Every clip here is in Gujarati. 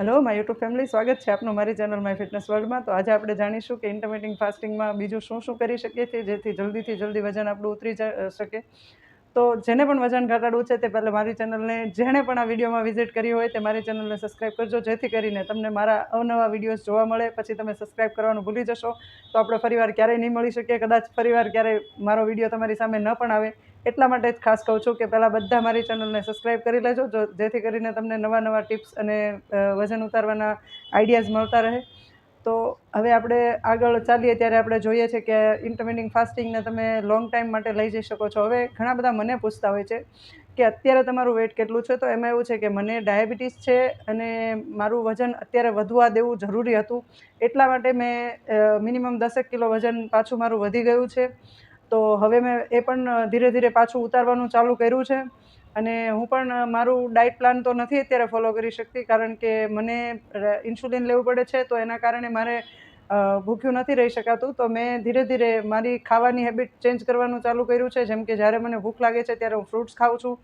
હેલો માય યુટ્યુબ ફેમિલી સ્વાગત છે આપનું મારી ચેનલ માય ફિટનેસ વર્લ્ડમાં તો આજે આપણે જાણીશું કે ઇન્ટરમિટિંગ ફાસ્ટિંગમાં બીજું શું શું કરી શકીએ છીએ જેથી જલ્દીથી જલ્દી વજન આપણું ઉતરી શકે. તો જેને પણ વજન ઘટાડવું છે તે પહેલાં મારી ચેનલને જેણે પણ આ વિડીયોમાં વિઝિટ કરી હોય તે મારી ચેનલને સબસ્ક્રાઈબ કરજો, જેથી કરીને તમને મારા અવનવા વિડીયોઝ જોવા મળે, પછી તમે સબસ્ક્રાઇબ કરવાનું ભૂલી જશો. તો આપણે ફરીવાર ક્યારેય નહીં મળી શકીએ, કદાચ ફરીવાર ક્યારેય મારો વીડિયો તમારી સામે ન પણ આવે. એટલા માટે જ ખાસ કહું છું કે પહેલાં બધા મારી ચેનલને સબસ્ક્રાઈબ કરી લેજો, જો જેથી કરીને તમને નવા નવા ટિપ્સ અને વજન ઉતારવાના આઈડિયાઝ મળતા રહે. તો હવે આપણે આગળ ચાલીએ, ત્યારે આપણે જોઈએ છે કે ઇન્ટરમિડિંગ ફાસ્ટિંગને તમે લોંગ ટાઈમ માટે લઈ જઈ શકો છો. હવે ઘણા બધા મને પૂછતા હોય છે કે અત્યારે તમારું વેટ કેટલું છે? તો એમાં એવું છે કે મને ડાયાબિટીસ છે અને મારું વજન અત્યારે વધવા દેવું જરૂરી હતું. એટલા માટે મેં મિનિમમ દસેક કિલો વજન પાછું મારું વધી ગયું છે. તો હવે મેં એ પણ ધીરે ધીરે પાછું ઉતારવાનું ચાલુ કર્યું છે. અને હું પણ મારું ડાયટ પ્લાન તો નથી અત્યારે ફોલો કરી શકતી, કારણ કે મને ઇન્સ્યુલિન લેવું પડે છે, તો એના કારણે મારે ભૂખ્યું નથી રહી શકાતું. તો મેં ધીરે ધીરે મારી ખાવાની હેબિટ ચેન્જ કરવાનું ચાલુ કર્યું છે. જેમ કે જ્યારે મને ભૂખ લાગે છે, ત્યારે હું ફ્રૂટ્સ ખાઉં છું.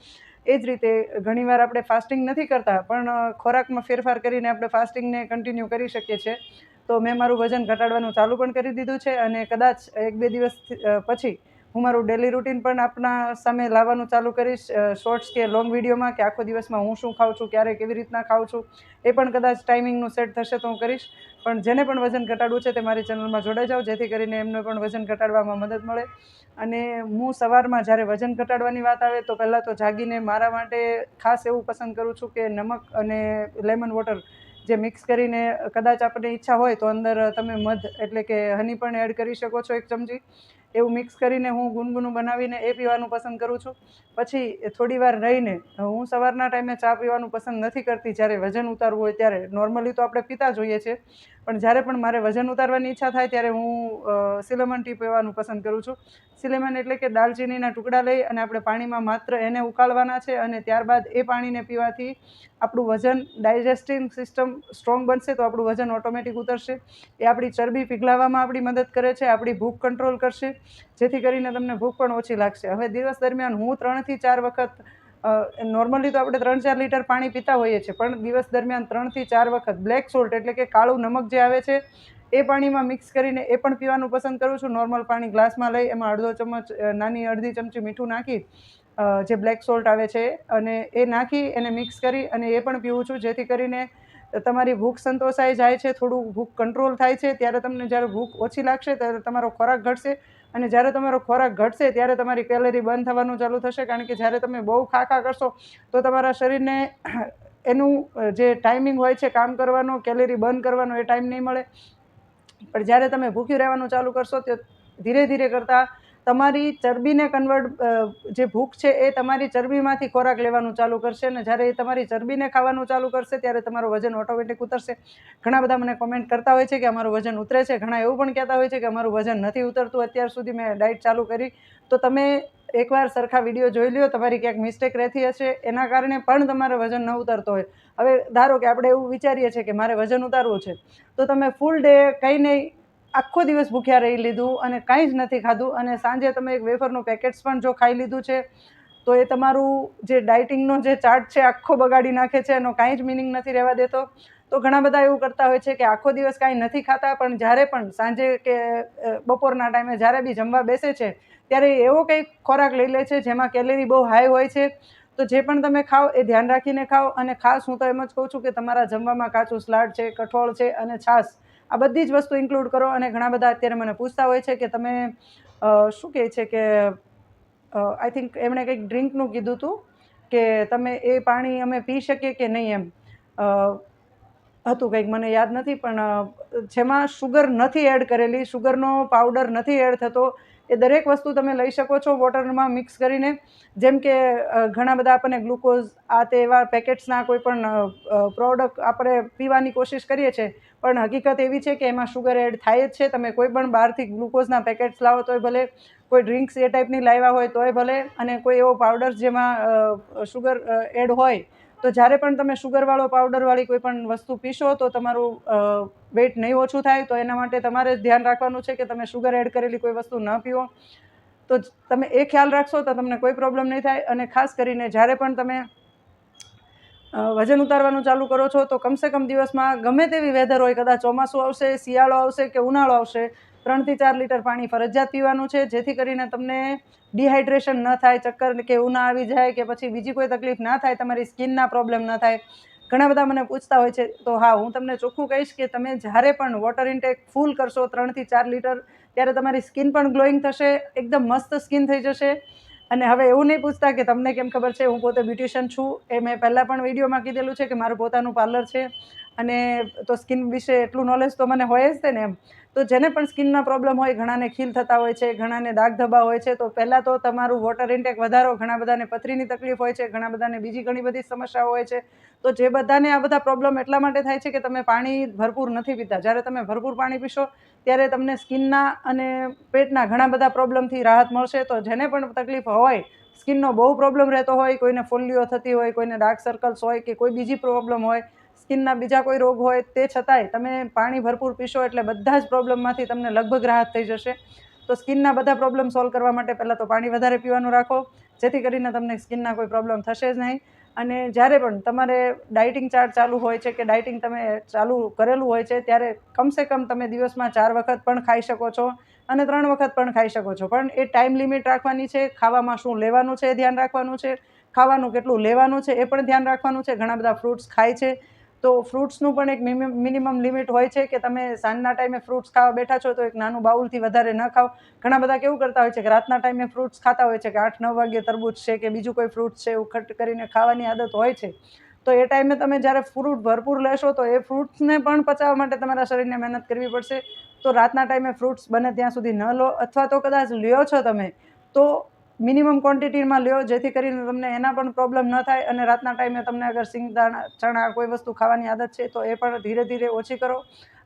એ જ રીતે ઘણીવાર આપણે ફાસ્ટિંગ નથી કરતા, પણ ખોરાકમાં ફેરફાર કરીને આપણે ફાસ્ટિંગને કન્ટિન્યુ કરી શકીએ છીએ. તો મેં મારું વજન ઘટાડવાનું ચાલુ પણ કરી દીધું છે અને કદાચ એક બે દિવસ પછી હું મારું ડેલી રૂટીન પણ આપના સામે લાવવાનું ચાલુ કરીશ. શોર્ટ્સ કે લોંગ વિડીયોમાં કે આખો દિવસમાં હું શું ખાઉં છું, ક્યારે કેવી રીતના ખાઉં છું, એ પણ કદાચ ટાઈમિંગનું સેટ થશે તો હું કરીશ. પણ જેને પણ વજન ઘટાડવું છે તે મારી ચેનલમાં જોડાઈ જાઓ, જેથી કરીને એમને પણ વજન ઘટાડવામાં મદદ મળે. અને હું સવારમાં જ્યારે વજન ઘટાડવાની વાત આવે તો પહેલાં તો જાગીને મારા માટે ખાસ એવું પસંદ કરું છું કે નમક અને લેમન વોટર જે મિક્સ કરીને કદાચ આપણને ઈચ્છા હોય તો અંદર તમે મધ એટલે કે હની પણ એડ કરી શકો છો એક ચમચી. એવું મિક્સ કરીને હું ગુનગુનું બનાવીને એ પીવાનું પસંદ કરું છું. પછી થોડી વાર રહીને હું સવારના ટાઈમે ચા પીવાનું પસંદ નથી કરતી, જ્યારે વજન ઉતારવું હોય ત્યારે. નોર્મલી તો આપણે પીતા જોઈએ છે પણ જ્યારે પણ મારે વજન ઉતારવાની ઈચ્છા થાય ત્યારે હું સિલેમન ટી પીવાનું પસંદ કરું છું. સિલેમન એટલે કે દાલચીનીના ટુકડા લઈ અને આપણે પાણીમાં માત્ર એને ઉકાળવાના છે અને ત્યારબાદ એ પાણીને પીવાથી આપણું વજન ડાયજેસ્ટિંગ સિસ્ટમ સ્ટ્રોંગ બનશે તો આપણું વજન ઓટોમેટિક ઉતરશે. એ આપણી ચરબી પીગલાવવામાં આપણી મદદ કરે છે, આપણી ભૂખ કંટ્રોલ કરશે. જેથી કરીને તમને ભૂખ પણ ઓછી લાગશે. હવે દિવસ દરમિયાન હું ત્રણથી ચાર વખત નોર્મલી તો આપણે ત્રણ ચાર લીટર પાણી પીતા હોઈએ છીએ, પણ દિવસ દરમિયાન ત્રણથી ચાર વખત બ્લેક સોલ્ટ એટલે કે કાળું નમક જે આવે છે, એ પાણીમાં મિક્સ કરીને એ પણ પીવાનું પસંદ કરું છું. નોર્મલ પાણી ગ્લાસમાં લઈ, એમાં અડધો ચમચ નાની અડધી ચમચી મીઠું નાખી જે બ્લેક સોલ્ટ આવે છે, અને એ નાખી, એને મિક્સ કરી, અને એ પણ પીવું છું. જેથી કરીને તમારી ભૂખ સંતોષાઈ જાય છે, થોડું ભૂખ કંટ્રોલ થાય છે. ત્યારે તમને જ્યારે ભૂખ ઓછી લાગશે, ત્યારે તમારો ખોરાક ઘટશે અને જ્યારે તમારો ખોરાક ઘટશે, ત્યારે તમારી કેલરી બંધ થવાનું ચાલુ થશે, કારણ કે જ્યારે તમે બહુ ખા ખા કરશો, તો તમારા શરીરને એનું જે ટાઈમિંગ હોય છે, કામ કરવાનો કેલેરી બંધ કરવાનો, એ ટાઈમ નહીં મળે. પણ જ્યારે તમે ભૂખ્યું રહેવાનું ચાલુ કરશો, તે ધીરે ધીરે કરતાં તમારી ચરબીને કન્વર્ટ જે ભૂખ છે એ તમારી ચરબીમાંથી ખોરાક લેવાનું ચાલુ કરશે અને જ્યારે એ તમારી ચરબીને ખાવાનું ચાલુ કરશે ત્યારે તમારું વજન ઓટોમેટિક ઉતરશે. ઘણા બધા મને કોમેન્ટ કરતા હોય છે કે અમારું વજન ઉતરે છે, ઘણા એવું પણ કહેતા હોય છે કે અમારું વજન નથી ઉતરતું, અત્યાર સુધી મેં ડાયટ ચાલુ કરી. તો તમે એકવાર સરખા વીડિયો જોઈ લ્યો, તમારી ક્યાંક મિસ્ટેક રહેતી હશે, એના કારણે પણ તમારે વજન ન ઉતરતો હોય. હવે ધારો કે આપણે એવું વિચારીએ છીએ કે મારે વજન ઉતારવું છે. તો તમે ફૂલ ડે કંઈ નહીં આખો દિવસ ભૂખ્યા રહી લીધું અને કાંઈ જ નથી ખાધું. અને સાંજે તમે એક વેફરનું પેકેટ્સ પણ જો ખાઈ લીધું છે, તો એ તમારું જે ડાયટિંગનો જે ચાર્ટ છે, આખો બગાડી નાખે છે, એનો કાંઈ જ મિનિંગ નથી રહેવા દેતો. તો ઘણા બધા એવું કરતા હોય છે કે આખો દિવસ કાંઈ નથી ખાતા, પણ જ્યારે પણ સાંજે કે બપોરના ટાઈમે જ્યારે બી જમવા બેસે છે, ત્યારે એવો કંઈક ખોરાક લઈ લે છે, જેમાં કેલેરી બહુ હાઈ હોય છે. તો જે પણ તમે ખાઓ એ ધ્યાન રાખીને ખાઓ. અને ખાસ હું તો એમ જ કહું છું કે તમારા જમવામાં કાચું સલાડ છે, કઠોળ છે અને છાશ આ બધી જ વસ્તુ ઇન્ક્લુડ કરો અને ઘણા બધા અત્યારે મને પૂછતા હોય છે કે તમે શું કહે છે કે આઈ થિંક એમણે કંઈક ડ્રિંકનું કીધું હતું કે તમે એ પાણી અમે પી શકીએ કે નહીં એમ? હતું કંઈક, મને યાદ નથી, પણ જેમાં શુગર નથી એડ કરેલી શુગરનો પાવડર નથી એડ થતો, એ દરેક વસ્તુ તમે લઈ શકો છો વોટરમાં મિક્સ કરીને. જેમ કે ઘણા બધા આપણને ગ્લુકોઝ આ તે એવા પેકેટ્સના કોઈ પણ પ્રોડક્ટ આપણે પીવાની કોશિશ કરીએ છીએ પણ હકીકત એવી છે કે એમાં શુગર એડ થાય જ છે. તમે કોઈ પણ બહારથી ગ્લુકોઝના પેકેટ્સ લાવો તોય ભલે, કોઈ ડ્રિંક્સ એ ટાઈપની લાવ્યા હોય તોય ભલે, અને કોઈ એવો પાવડર જેમાં શુગર એડ હોય, તો જ્યારે પણ તમે શુગરવાળો પાવડરવાળી કોઈ પણ વસ્તુ પીશો, તો તમારું વેટ નહીં ઓછું થાય, તો એના માટે તમારે ધ્યાન રાખવાનું છે કે તમે શુગર એડ કરેલી કોઈ વસ્તુ ન પીવો. તો તમે એ ખ્યાલ રાખશો તો તમને કોઈ પ્રોબ્લેમ નહીં થાય. અને ખાસ કરીને જ્યારે પણ તમે વજન ઉતારવાનું ચાલુ કરો છો તો કમસે કમ દિવસમાં ગમે તેવી વેધર હોય, કદાચ ચોમાસું આવશે, શિયાળો આવશે કે ઉનાળો આવશે, ત્રણથી ચાર લીટર પાણી ફરજિયાત પીવાનું છે, જેથી કરીને તમને ડિહાઇડ્રેશન ન થાય, ચક્કર કે ઉના આવી જાય કે પછી બીજી કોઈ તકલીફ ના થાય, તમારી સ્કિનના પ્રોબ્લેમ ન થાય. ઘણા બધા મને પૂછતા હોય છે, તો હા, હું તમને ચોખ્ખું કહીશ કે તમે જ્યારે પણ વોટર ઇન્ટેક ફૂલ કરશો ત્રણથી ચાર લીટર, ત્યારે તમારી સ્કિન પણ ગ્લોઈંગ થશે, એકદમ મસ્ત સ્કિન થઈ જશે. અને હવે એવું નહીં પૂછતા કે તમને કેમ ખબર છે? હું પોતે બ્યુટિશિયન છું. એ મેં પહેલાં પણ વિડીયોમાં કીધેલું છે કે મારું પોતાનું પાર્લર છે. અને તો સ્કિન વિશે એટલું નોલેજ તો મને હોય જ છે ને એમ. તો જેને પણ સ્કિનના પ્રોબ્લેમ હોય, ઘણાને ખીલ થતા હોય છે, ઘણાને દાગ ધબ્બા હોય છે, તો પહેલાં તો તમારું વોટર ઇન્ટેક વધારો, ઘણા બધાને પથરીની તકલીફ હોય છે, ઘણા બધાને બીજી ઘણી બધી સમસ્યાઓ હોય છે. તો જે બધાને આ બધા પ્રોબ્લેમ એટલા માટે થાય છે કે તમે પાણી ભરપૂર નથી પીતા. જ્યારે તમે ભરપૂર પાણી પીશો, ત્યારે તમને સ્કિનના અને પેટના ઘણા બધા પ્રોબ્લેમથી રાહત મળશે. તો જેને પણ તકલીફ હોય, સ્કિનનો બહુ પ્રોબ્લેમ રહેતો હોય, કોઈને ફોલ્લીઓ થતી હોય, કોઈને ડાર્ક સર્કલ્સ હોય કે કોઈ બીજી પ્રોબ્લેમ હોય સ્કિનના બીજા કોઈ રોગ હોય તે છતાંય તમે પાણી ભરપૂર પીશો એટલે બધા જ પ્રોબ્લેમમાંથી તમને લગભગ રાહત થઈ જશે. તો સ્કિનના બધા પ્રોબ્લેમ સોલ્વ કરવા માટે પહેલાં તો પાણી વધારે પીવાનું રાખો, જેથી કરીને તમને સ્કિનના કોઈ પ્રોબ્લેમ થશે જ નહીં. અને જ્યારે પણ તમારે ડાયટિંગ ચાર્ટ ચાલુ હોય છે કે ડાયટિંગ તમે ચાલુ કરેલું હોય છે, ત્યારે કમસે કમ તમે દિવસમાં ચાર વખત પણ ખાઈ શકો છો અને ત્રણ વખત પણ ખાઈ શકો છો. પણ એ ટાઈમ લિમિટ રાખવાની છે, ખાવામાં શું લેવાનું છે એ ધ્યાન રાખવાનું છે, ખાવાનું કેટલું લેવાનું છે એ પણ ધ્યાન રાખવાનું છે. ઘણા બધા ફ્રૂટ્સ ખાય છે તો ફ્રૂટ્સનું પણ એક મિનિમમ લિમિટ હોય છે કે તમે સાંજના ટાઈમે ફ્રૂટ્સ ખાવા બેઠા છો તો એક નાનું બાઉલથી વધારે ન ખાઓ. ઘણા બધા કેવું કરતા હોય છે કે રાતના ટાઈમે ફ્રૂટ્સ ખાતા હોય છે કે આઠ, નવ વાગે તરબૂચ છે કે બીજું કોઈ ફ્રૂટ્સ છે એવું ખટ કરીને ખાવાની આદત હોય છે. તો એ ટાઈમે તમે જ્યારે ફ્રૂટ ભરપૂર લેશો તો એ ફ્રૂટ્સને પણ પચાવવા માટે તમારા શરીરને મહેનત કરવી પડશે. તો રાતના ટાઈમે ફ્રૂટ્સ બને ત્યાં સુધી ન લો અથવા તો કદાચ લ્યો છો તમે તો મિનિમમ ક્વોન્ટિટીમાં લ્યો, જેથી કરીને તમને એના પણ પ્રોબ્લેમ ન થાય અને રાતના ટાઈમે તમને અગર સિંગ દાણા, ચણા કોઈ વસ્તુ ખાવાની આદત છે, તો એ પણ ધીરે ધીરે ઓછી કરો.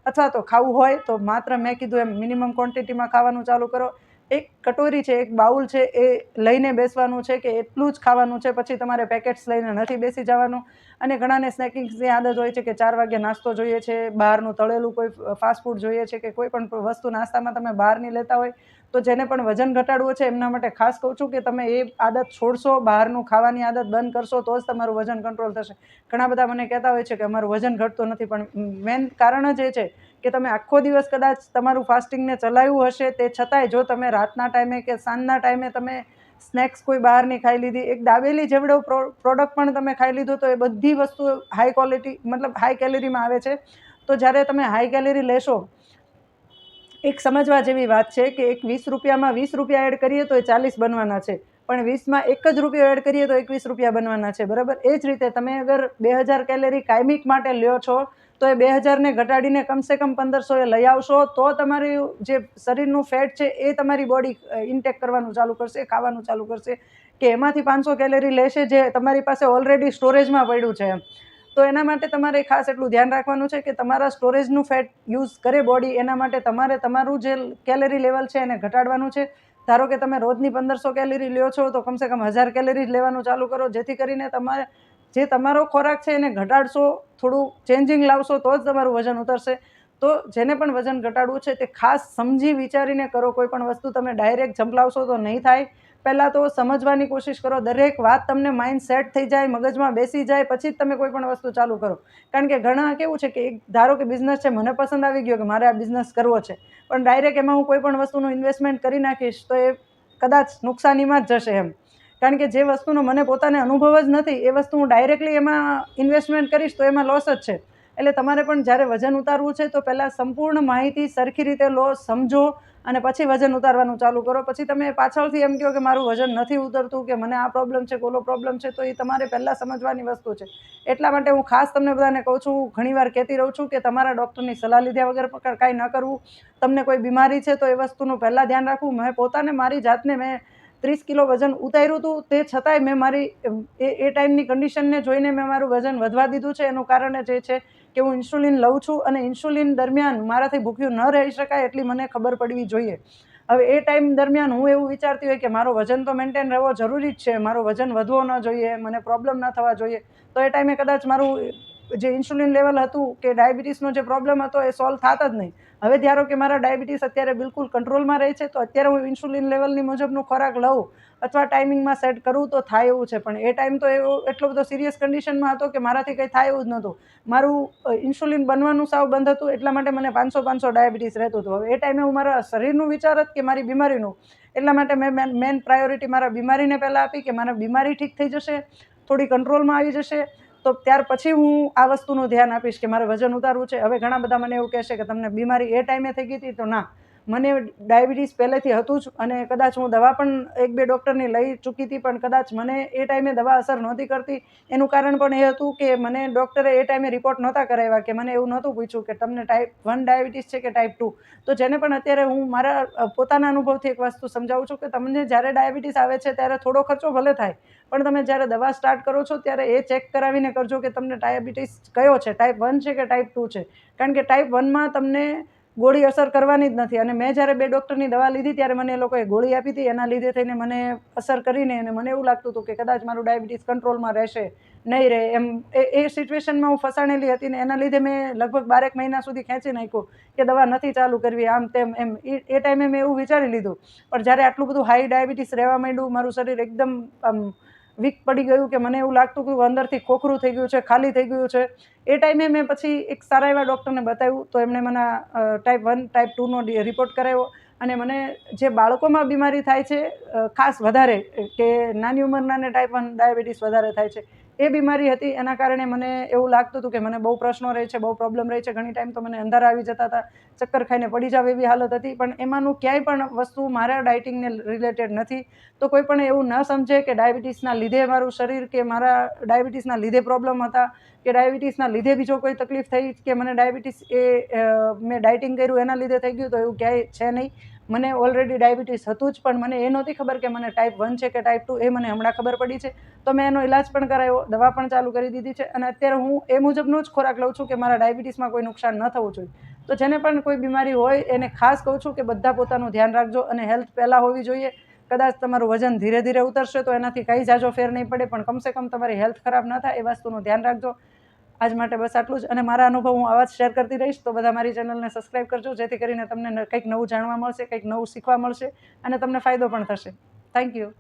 અથવા તો ખાવું હોય, તો માત્ર મેં કીધું એમ મિનિમમ ક્વોન્ટિટીમાં ખાવાનું ચાલુ કરો. એક કટોરી છે, એક બાઉલ છે, એ લઈને બેસવાનું છે કે એટલું જ ખાવાનું છે, પછી તમારે પેકેટ્સ લઈને નથી બેસી જવાનું. અને ઘણાને સ્નેકિંગ્સની આદત હોય છે કે ચાર વાગે નાસ્તો જોઈએ છે, બહારનું તળેલું કોઈ ફાસ્ટ ફૂડ જોઈએ છે કે કોઈ પણ વસ્તુ નાસ્તામાં તમે બહારની લેતા હોય તો જેને પણ વજન ઘટાડવું છે, એમના માટે ખાસ કહું છું કે તમે એ આદત છોડશો, બહારનું ખાવાની આદત બંધ કરશો, તો જ તમારું વજન કંટ્રોલ થશે. ઘણા બધા મને કહેતા હોય છે કે અમારું વજન ઘટતું નથી, પણ મેન કારણ જ એ છે કે તમે આખો દિવસ કદાચ તમારું ફાસ્ટિંગને ચલાવ્યું હશે, તે છતાંય જો તમે રાતના ટાઈમે કે સાંજના ટાઈમે તમે સ્નેક્સ કોઈ બહારની ખાઈ લીધી, એક દાબેલી જેવડો પ્રોડક્ટ પણ તમે ખાઈ લીધો, તો એ બધી વસ્તુ હાઈ ક્વોલિટી મતલબ હાઈ કેલેરીમાં આવે છે. તો જ્યારે તમે હાઈ કેલેરી લેશો એક સમજવા જેવી વાત છે કે એક વીસ રૂપિયામાં વીસ રૂપિયા એડ કરીએ તો એ ચાલીસ બનવાના છે. પણ વીસમાં એક જ રૂપિયો એડ કરીએ તો એકવીસ રૂપિયા બનવાના છે. બરાબર? એ જ રીતે તમે અગર બે હજાર કેલેરી કાયમિક માટે લ્યો છો, તો એ બે હજારને ઘટાડીને કમસે કમ પંદરસો એ લઈ આવશો, તો તમારી જે શરીરનું ફેટ છે એ તમારી બોડી ઇન્ટેક કરવાનું ચાલુ કરશે, ખાવાનું ચાલુ કરશે. કે એમાંથી પાંચસો કેલેરી લેશે જે તમારી પાસે ઓલરેડી સ્ટોરેજમાં પડ્યું છે એમ. તો એના માટે તમારે ખાસ એટલું ધ્યાન રાખવાનું છે કે તમારા સ્ટોરેજનું ફેટ યુઝ કરે બોડી, એના માટે તમારે તમારું જે કેલેરી લેવલ છે એને ઘટાડવાનું છે. ધારો કે તમે રોજની પંદરસો કેલેરી લ્યો છો, તો કમસે કમ હજાર કેલેરી લેવાનું ચાલુ કરો. જેથી કરીને તમારે જે તમારો ખોરાક છે એને ઘટાડશો, થોડું ચેન્જિંગ લાવશો, તો જ તમારું વજન ઉતરશે. તો જેને પણ વજન ઘટાડવું છે તે ખાસ સમજી વિચારીને કરો. કોઈ પણ વસ્તુ તમે ડાયરેક્ટ જંપલાવશો તો નહીં થાય. પહેલાં તો સમજવાની કોશિશ કરો, દરેક વાત તમને માઇન્ડ સેટ થઈ જાય, મગજમાં બેસી જાય, પછી જ તમે કોઈ પણ વસ્તુ ચાલુ કરો. કારણ કે ઘણા કેવું છે કે એક, ધારો કે બિઝનેસ છે, મને પસંદ આવી ગયો કે મારે આ બિઝનેસ કરવો છે, પણ ડાયરેક્ટ એમાં હું કોઈ પણ વસ્તુનું ઇન્વેસ્ટમેન્ટ કરી નાખીશ તો એ કદાચ નુકસાનીમાં જ જશે એમ. કારણ કે જે વસ્તુનો મને પોતાને અનુભવ જ નથી, એ વસ્તુ હું ડાયરેક્ટલી એમાં ઇન્વેસ્ટમેન્ટ કરીશ તો એમાં લોસ જ છે. એટલે તમારે પણ જ્યારે વજન ઉતારવું છે તો પહેલાં સંપૂર્ણ માહિતી સરખી રીતે લો, સમજો અને પછી વજન ઉતારવાનું ચાલુ કરો. પછી તમે પાછળથી એમ કહો કે મારું વજન નથી ઉતરતું, કે મને આ પ્રોબ્લેમ છે કોલો પ્રોબ્લેમ છે, તો એ તમારે પહેલાં સમજવાની વસ્તુ છે. એટલા માટે હું ખાસ તમને બધાને કહું છું ઘણીવાર કહેતી રહું છું કે તમારા ડૉક્ટરની સલાહ લીધા વગર કાંઈ ન કરવું. તમને કોઈ બીમારી છે તો એ વસ્તુનું પહેલાં ધ્યાન રાખવું. મેં પોતાને મારી જાતને મેં ત્રીસ કિલો વજન ઉતાર્યું હતું. તે છતાંય મેં મારી, એ એ ટાઈમની કન્ડિશનને જોઈને મેં મારું વજન વધવા દીધું છે. એનું કારણ જ છે કે હું ઇન્સ્યુલિન લઉં છું અને ઇન્સ્યુલિન દરમિયાન મારાથી ભૂખ્યું ન રહી શકાય એટલી મને ખબર પડવી જોઈએ. હવે એ ટાઈમ દરમિયાન હું એવું વિચારતી હોય કે મારો વજન તો મેન્ટેન રહેવો જરૂરી જ છે, મારું વજન વધવો ન જોઈએ, મને પ્રોબ્લેમ ન થવા જોઈએ, તો એ ટાઈમે કદાચ મારું જે ઇન્સ્યુલિન લેવલ હતું કે ડાયાબિટીસનો જે પ્રોબ્લેમ હતો એ સોલ્વ થતા જ નહીં. હવે ધારો કે મારા ડાયાબિટીસ અત્યારે બિલકુલ કંટ્રોલમાં રહે છે, તો અત્યારે હું ઇન્સ્યુલિન લેવલની મુજબનું ખોરાક લઉં અથવા ટાઈમિંગમાં સેટ કરું તો થાય એવું છે. પણ એ ટાઈમ તો એવો એટલો બધો સિરિયસ કન્ડિશનમાં હતો કે મારાથી કંઈ થાય એવું જ નહોતું. મારું ઇન્સ્યુલિન બનવાનું સાવ બંધ હતું એટલા માટે મને પાંચસો પાંચસો ડાયાબિટીસ રહેતું હતું. હવે એ ટાઈમે હું મારા શરીરનું વિચારત કે મારી બીમારીનું. એટલા માટે મેં મેન પ્રાયોરિટી મારા બીમારીને પહેલાં આપી કે મારા બીમારી ઠીક થઈ જશે, થોડી કંટ્રોલમાં આવી જશે. તો ત્યાર પછી હું આ વસ્તુનું ધ્યાન આપીશ કે મારે વજન ઉતારવું છે. હવે ઘણા બધા મને એવું કહેશે કે તમને બીમારી એ ટાઈમે થઈ ગઈ હતી તો ના. મને ડાયાબિટીસ પહેલેથી હતું જ અને કદાચ હું દવા પણ એક બે ડૉક્ટરની લઈ ચૂકી હતી, પણ કદાચ મને એ ટાઈમે દવા અસર નહોતી કરતી. એનું કારણ પણ એ હતું કે મને ડૉક્ટરે એ ટાઈમે રિપોર્ટ નહોતા કરાવ્યા કે મને એવું નહોતું પૂછ્યું કે તમને ટાઈપ વન ડાયાબિટીસ છે કે ટાઈપ ટુ તો જેને પણ અત્યારે હું મારા પોતાના અનુભવથી એક વસ્તુ સમજાવું છું કે તમને જ્યારે ડાયાબિટીસ આવે છે ત્યારે થોડો ખર્ચો ભલે થાય, પણ તમે જ્યારે દવા સ્ટાર્ટ કરો છો ત્યારે એ ચેક કરાવીને કરજો કે તમને ડાયાબિટીસ કયો છે? ટાઈપ વન છે કે ટાઈપ ટુ છે? કારણ કે ટાઈપ વનમાં તમને ગોળી અસર કરવાની જ નથી. અને મેં જ્યારે બે ડૉક્ટરની દવા લીધી ત્યારે મને એ લોકોએ ગોળી આપી હતી. એના લીધે થઈને મને અસર કરીને અને મને એવું લાગતું હતું કે કદાચ મારું ડાયાબિટીસ કંટ્રોલમાં રહેશે, નહીં રહે. એમ એ સિચ્યુએશનમાં હું ફસાણેલી હતી ને એના લીધે મેં લગભગ બારેક મહિના સુધી ખેંચી નાખ્યું કે દવા નથી ચાલુ કરવી, આમ તેમ એમ. એ ટાઈમે મેં એવું વિચારી લીધું. પણ જ્યારે આટલું બધું હાઈ ડાયાબિટીસ રહેવા માંડ્યું, મારું શરીર એકદમ, આમ વીક પડી ગયું કે મને એવું લાગતું કે અંદરથી ખોખરું થઈ ગયું છે, ખાલી થઈ ગયું છે. એ ટાઈમે મેં પછી એક સારા એવા ડૉક્ટરને બતાવ્યું, તો એમણે મને ટાઈપ વન ટાઈપ ટુનો રિપોર્ટ કરાવ્યો અને મને જે બાળકોમાં બીમારી થાય છે ખાસ વધારે, કે નાની ઉંમરના ને ટાઈપ વન ડાયાબિટીસ વધારે થાય છે એ બીમારી હતી. એના કારણે મને એવું લાગતું હતું કે મને બહુ પ્રશ્નો રહે છે, બહુ પ્રોબ્લેમ રહે છે. ઘણી ટાઈમ તો મને અંધારા આવી જતા હતા, ચક્કર ખાઈને પડી જાવ એવી હાલત હતી. પણ એમાંનું ક્યાંય પણ વસ્તુ મારા ડાયટિંગને રિલેટેડ નથી. તો કોઈ પણ એવું ન સમજે કે ડાયાબિટીસના લીધે મારું શરીર કે મારા ડાયાબિટીસના લીધે પ્રોબ્લેમ હતા, કે ડાયાબિટીસના લીધે બીજો કોઈ તકલીફ થઈ કે મને ડાયાબિટીસ એ મેં ડાયટિંગ કર્યું એના લીધે થઈ ગયું તો એવું ક્યાંય છે નહીં. મને ઓલરેડી ડાયાબિટીસ હતું જ, પણ મને એ નહોતી ખબર કે મને ટાઈપ વન છે કે ટાઈપ ટુ એ મને હમણાં ખબર પડી છે. તો મેં એનો ઇલાજ પણ કરાવ્યો દવા પણ ચાલુ કરી દીધી છે. અને અત્યારે હું એ મુજબનો જ ખોરાક લઉં છું કે મારા ડાયાબિટીસમાં કોઈ નુકસાન ન થવું જોઈએ. તો જેને પણ કોઈ બીમારી હોય, એને ખાસ કહું છું કે બધા પોતાનું ધ્યાન રાખજો અને હેલ્થ પહેલાં હોવી જોઈએ. કદાચ તમારું વજન ધીરે ધીરે ઉતરશે તો એનાથી કંઈ જાજો ફેર નહીં પડે, પણ કમસે કમ તમારી હેલ્થ ખરાબ ન થાય એ વસ્તુનું ધ્યાન રાખજો. આજ માટે બસ આટલું જ. અને મારા અનુભવ હું આવા જ શેર કરતી રહીશ, તો બધા મારી ચેનલને સબસ્ક્રાઈબ કરજો, જેથી કરીને તમને કંઈક નવું જાણવા મળશે, કંઈક નવું શીખવા મળશે, અને તમને ફાયદો પણ થશે. Thank you